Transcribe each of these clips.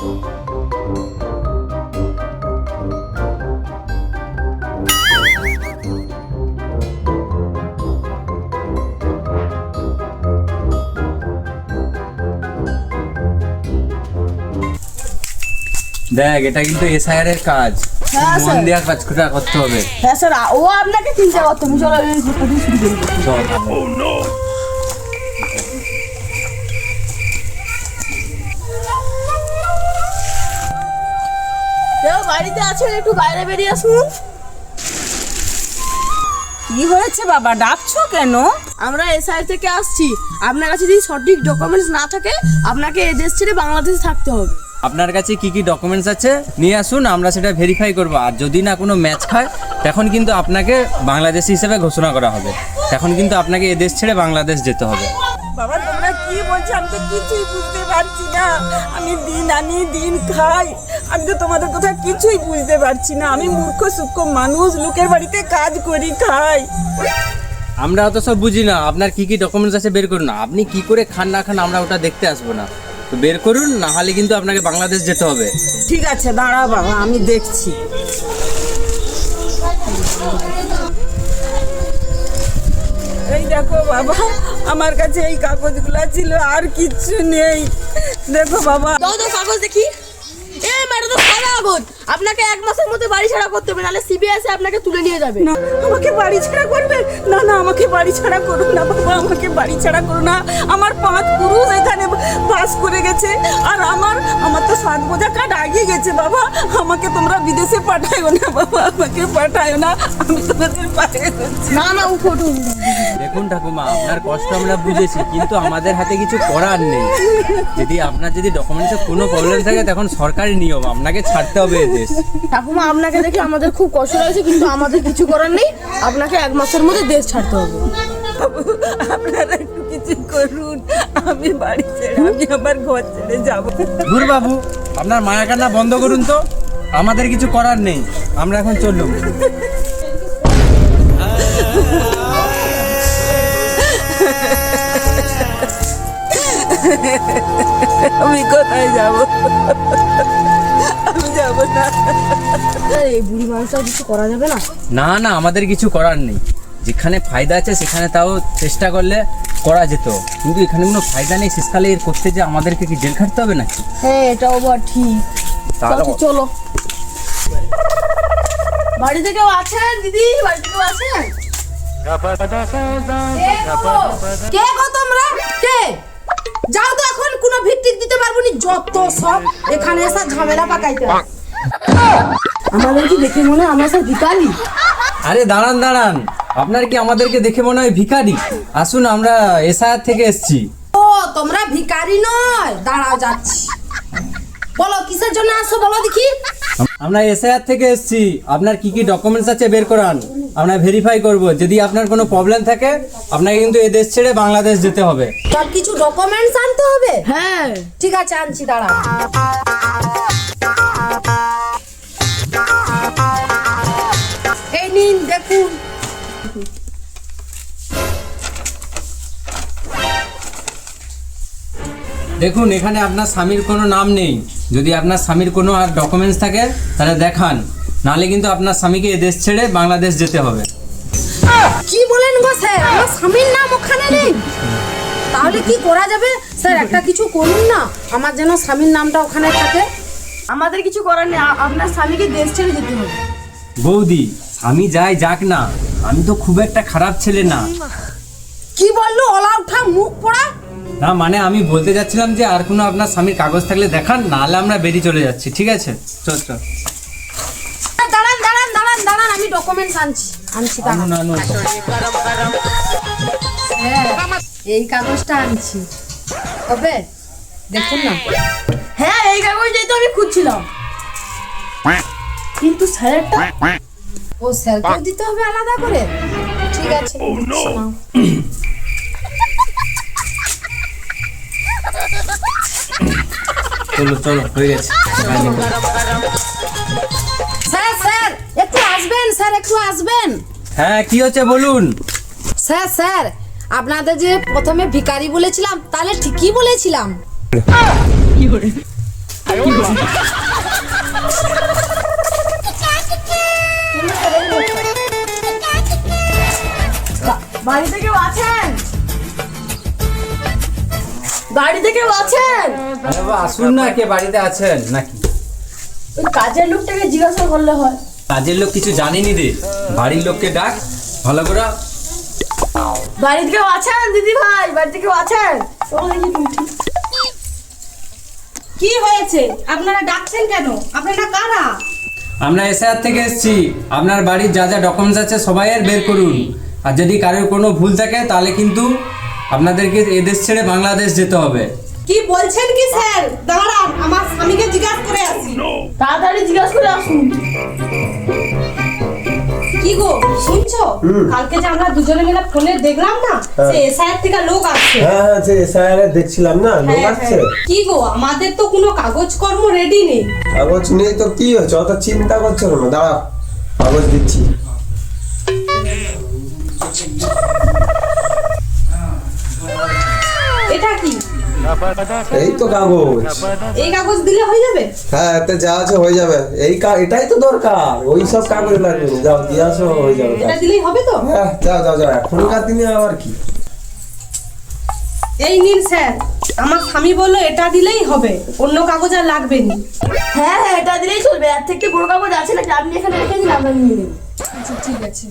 দেখ এটা কিন্তু এসআইআর এর কাজ। হ্যাঁ, মন স্যার। দেওয়া কাজটা করতে হবে। হ্যাঁ স্যার ও আপনাকে চিন্তা করতো আমি চলো শুরু করি। বাড়িতে আছেন একটু বাইরে বেরিয়ে আসুন। কি হয়েছে বাবা ডাকছো কেন? আমরা এসআই থেকে আসছি। আপনার কাছে যদি সঠিক ডকুমেন্টস না থাকে আপনাকে এই দেশ ছেড়ে বাংলাদেশে থাকতে হবে। আপনার কাছে কি কি ডকুমেন্টস আছে? নিয়ে আসুন আমরা সেটা ভেরিফাই করব। আর যদি না কোনো ম্যাচ খায় তখন কিন্তু আপনাকে বাংলাদেশি হিসেবে ঘোষণা করা হবে। তখন কিন্তু আপনাকে এদেশ ছেড়ে বাংলাদেশ যেতে হবে। বাবা তোমরা কি বলছো? আমি তো কিছুই বুঝতে পারছি না। আমি দিন আনি দিন খাই। আমি তো তোমাদের কথা কিছুই বুঝতে পারছি না। আমি মূর্খ সূক্ষ্ম মানুষ লোকের বাড়িতে কাজ করি খাই। আমরা অত সব বুঝি না। আপনার কি কি ডকুমেন্টস আছে বের করুন। আপনি কি করে খান না খান আমরা ওটা দেখতে আসব না। তো বের করুন না হলে কিন্তু আপনাকে বাংলাদেশ যেতে হবে। ঠিক আছে দাঁড়া বাবা আমি দেখছি। এই দেখো বাবা আমার কাছে এই কাগজগুলো ছিল আর কিচ্ছু নেই। দেখো বাবা। দাও তো কাগজ দেখি এ ম্যাডাম তো সাদা কাগজ আপনাকে এক মাসের মধ্যে বাড়ি ছাড়া করতে হবে নাহলে সিবিএস আপনাকে তুলে নিয়ে যাবে। না আমাকে বাড়ি ছাড়া করবে? না না আমাকে বাড়ি ছাড়া করুন না বাবা আমাকে বাড়ি ছাড়া করো না। আমার পাঁচ পুরুষ এখানে পাস করে গেছে আর আমার আমার তো সাত বোঝা কাঠ আগিয়ে গেছে বাবা। আমাকে তোমরা বিদেশে পাঠায়ো না বাবা আমাকে পাঠায়ো না। আমি তোমাদের ধরছি। না না উঠো। দেখুন ঠাকুমা আপনার কষ্ট আমরা বুঝেছি কিন্তু আমাদের হাতে কিছু করার নেই। যদি আপনার যদি ডকুমেন্টসে কোনো প্রবলেম থাকে তখন সরকারি নিয়ম আপনাকে ছাড়তে হবে এদেশ ঠাকুমা আপনাকে দেখে আমাদের খুব কষ্ট লাগছে কিন্তু আমাদের কিছু করার নেই। আপনাকে এক মাসের মধ্যে দেশ ছাড়তে হবে। আপনারা একটু কিছু করুন। আমি বাড়ি ছেড়ে আমি আমার ঘর ছেড়ে যাব। ধুর বাবু আপনার মায়া কান্না বন্ধ করুন তো। আমাদের কিছু করার নেই। আমরা এখন চললুম। আমি কোথায় যাব? আমি যাব না এই বুড়ি মানুষটা কিছু করা যাবে না? না না আমাদের কিছু করার নেই। যেখানে ফায়দা আছে সেখানে তাও চেষ্টা করলে করা যেত। কিন্তু এখানে কোনো ফায়দা নেই শেষকালে এর করতে যে আমাদেরকে কি জেল খাটতে হবে নাকি? হ্যাঁ এটাও বা ঠিক। তাহলে চলো, বাড়িতে কেউ আছেন দিদি? বাড়িতে কেউ আছেন? কে গো তোমরা? কে? যাও তো এখন কোনো ভিত্তিক দিতে পারব নি। যত সব এখানে এসে ঝামেলা পাকাইতে। আমাদের কি দেখে মনে হয় আমরা সব ভিকারি আরে দাঁড়ান দাঁড়ান। আপনার কি আমাদেরকে দেখে মনে হয় ভিখারি? আসুন আমরা এসআইআর থেকে এসেছি। ও তোমরা ভিখারি নয়। দাঁড়াও যাচ্ছি। বলো কিসের জন্য আসো বলো দেখি। আমরা এসআইআর থেকে এসেছি। আপনার কি কি ডকুমেন্টস আছে বের করান? আমরা ভেরিফাই করব। যদি আপনার কোনো প্রবলেম থাকে আপনাকে কিন্তু এই দেশ ছেড়ে বাংলাদেশ যেতে হবে। সব কিছু ডকুমেন্টস আনতে হবে? হ্যাঁ। ঠিক আছে আনছি দাঁড়াও। এই নিন দেখুন। দেখুন এখানে আপনার স্বামীর কোনো নাম নেই। যদি আপনার স্বামীর কোনো আর ডকুমেন্টস থাকে তাহলে দেখান। নাহলে কিন্তু আপনার স্বামীকে এ দেশ ছেড়ে বাংলাদেশ যেতে হবে। কি বলেন গো স্যার? আমার স্বামীর নাম ওখানে নেই। তাহলে কি করা যাবে? স্যার একটা কিছু করুন না। আমার যেন স্বামীর নামটা ওখানে থাকে। আমাদের কিছু করার নেই। আ- আপনার স্বামীকে দেশ ছেড়ে যেতে হবে। বৌদি স্বামী যায় যাক না। আমি তো খুব একটা খারাপ ছেলে না। কি বলল? ওলা উঠা মুখ পড়া? না মানে আমি বলতে যাচ্ছিলাম যে আর কোনো আপনার স্বামীর কাগজ থাকলে দেখান নাহলে আমরা বেরিয়ে চলে যাচ্ছি। ঠিক আছে? চল চল। দাঁড়ান দাঁড়ান দাঁড়ান দাঁড়ান আমি ডকুমেন্টস আনছি। আনছি দাঁড়ান। হ্যাঁ, এই কাগজটা আনছি। হবে দেখুন না। হ্যাঁ এই কাগজটাই তো আমি খুঁজছিলাম। কিন্তু স্যারেরটা ও স্যারকেও দিতে হবে আলাদা করে? ঠিক আছে চলো চলো হয়ে গেছে। স্যার একটু আসবেন স্যার একটু আসবেন। হ্যাঁ কি হচ্ছে বলুন? স্যার স্যার আপনাদের যে প্রথমে ভিখারি বলেছিলাম তাহলে ঠিকই বলেছিলাম। বাড়িতে কেউ আছেন? বাড়িতে কেউ আছেন? আসুন না কে বাড়িতে আছেন? নাকি? ওই কাজের লোকটাকে জিজ্ঞাসা করলে হয়। কাজের লোক কিছু জানেনি রে। বাড়ির লোককে ডাক ভালো করে বাড়িতে কেউ আছেন দিদি ভাই? বাড়িতে কেউ আছেন। কি হয়েছে? আপনারা ডাকছেন কেন? আপনারা কারা? আমরা এসআর থেকে এসেছি। আপনার বাড়ির যা যা ডকুমেন্টস আছে সবাই এর বের করুন। আর যদি কারোর কোনো ভুল থাকে তাহলে কিন্তু আপনাদেরকে এদেশ ছেড়ে বাংলাদেশ যেতে হবে। কি বলছেন কি স্যার? দাঁড়ান আমার স্বামীকে জিজ্ঞাসা করে আসি। তাড়াতাড়ি জিজ্ঞাসা করে আসুন। কি গো শুনছো? কালকে যে আমরা দুজনে মিলে ফোনে দেখলাম না সে এসআইআর থেকে লোক আসছে। হ্যাঁ হ্যাঁ যে এসআইআর দেখছিলাম না লোক আসছে? কি গো আমাদের তো কোনো কাগজ কর্ম রেডি নেই। কাগজ নেই তো কি হয়েছে অত চিন্তা করছ না দাঁড়া কাগজ দিচ্ছি। এটা কি? এই তো কাগজ। এই কাগজ দিলে হয়ে যাবে? হ্যাঁ এতে যা আছে হয়ে যাবে। এই কা এটাই তো দরকার। ওই সব কাগজ লাগবে। যাও দিয়ে আসো হয়ে যাবে এটা দিলেই হবে তো? হ্যাঁ যাও যাও যাও। এখনকার দিনে আবার কি? এই নিন স্যার আমার স্বামী বলল এটা দিলেই হবে। অন্য কাগজ আর লাগবে না। হ্যাঁ হ্যাঁ এটা দিলেই চলবে। এর থেকে বড় কাগজ আছে নাকি? আপনি এখানে রেখে দিন আমরা নিয়ে নেব ঠিক আছে।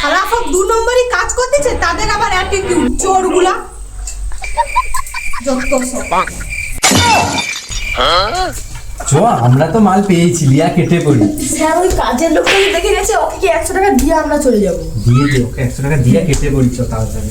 সারা সব দু নম্বরই কাজ করতেছে তাদের আবার অ্যাটিটিউড চোরগুলা। যত চ আমরা তো মাল পেয়েছি লিয়া কেটে পড়ি। স্যার ওই কাজের লোক দেখে গেছে ওকে কি একশো টাকা দিয়ে আমরা চলে যাব? দিয়ে দে ওকে একশো টাকা দিয়ে কেটে পড়ি চ তাড়াতাড়ি।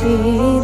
দেশের